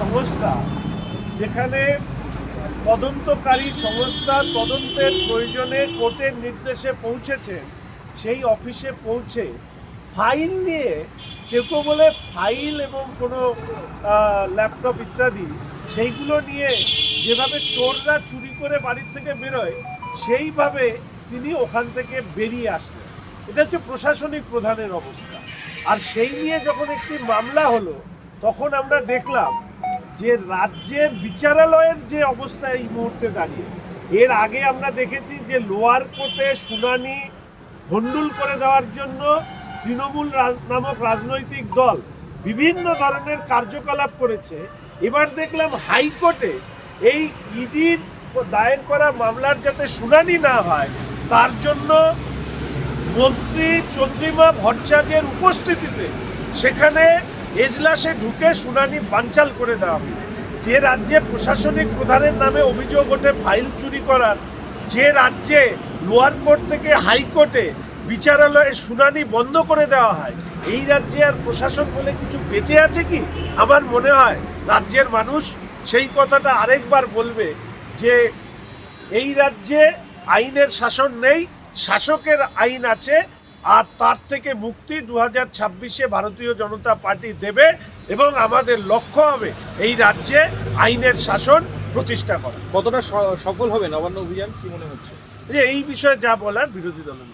সংস্থা, যেখানে তদন্তকারী সংস্থা তদন্তের প্রয়োজনে কোর্টের নির্দেশে পৌঁছেছে, সেই অফিসে পৌঁছে ফাইল নিয়ে কেউ কেউ বলে ফাইল এবং কোনো ল্যাপটপ ইত্যাদি, সেইগুলো নিয়ে যেভাবে চোররা চুরি করে বাড়ির থেকে বেরোয়, সেইভাবে তিনি ওখান থেকে বেরিয়ে আসলেন। এটা হচ্ছে প্রশাসনিক প্রধানের অবস্থা। আর সেই নিয়ে যখন একটি মামলা হলো, তখন আমরা দেখলাম যে রাজ্যের বিচারালয়ের যে অবস্থা এই মুহূর্তে দাঁড়িয়ে। এর আগে আমরা দেখেছি যে লোয়ার কোর্টে শুনানি ভণ্ডুল করে দেওয়ার জন্য তৃণমূল নামক রাজনৈতিক দল বিভিন্ন ধরনের কার্যকলাপ করেছে। এবার দেখলাম হাইকোর্টে এই ইডির দায়ের করা মামলার যাতে শুনানি না হয়, তার জন্য মন্ত্রী চন্দ্রিমা ভট্টাচার্যের উপস্থিতিতে সেখানে এজলাসে ঢুকে শুনানি বানচাল করে দেওয়া হবে যে রাজ্যে প্রশাসনিক প্রধানের নামে অভিযোগ ওঠে ফাইল চুরি করার, যে রাজ্যে লোয়ার কোর্ট থেকে হাইকোর্টে বিচারালয়ে শুনানি বন্ধ করে দেওয়া হয়, এই রাজ্যে আর প্রশাসন বলে কিছু বেঁচে আছে কি? আমার মনে হয় রাজ্যের মানুষ সেই কথাটা আরেকবার বলবে যে এই রাজ্যে আইনের শাসন নেই, শাসকের আইন আছে আর তার থেকে মুক্তি দু হাজার ছাব্বিশে ভারতীয় জনতা পার্টি দেবে এবং আমাদের লক্ষ্য হবে এই রাজ্যে আইনের শাসন প্রতিষ্ঠা করা। কতটা সফল হবে নবান্ন অভিযান? কি মনে হচ্ছে? যে এই বিষয়ে যা বলার বিরোধী দলের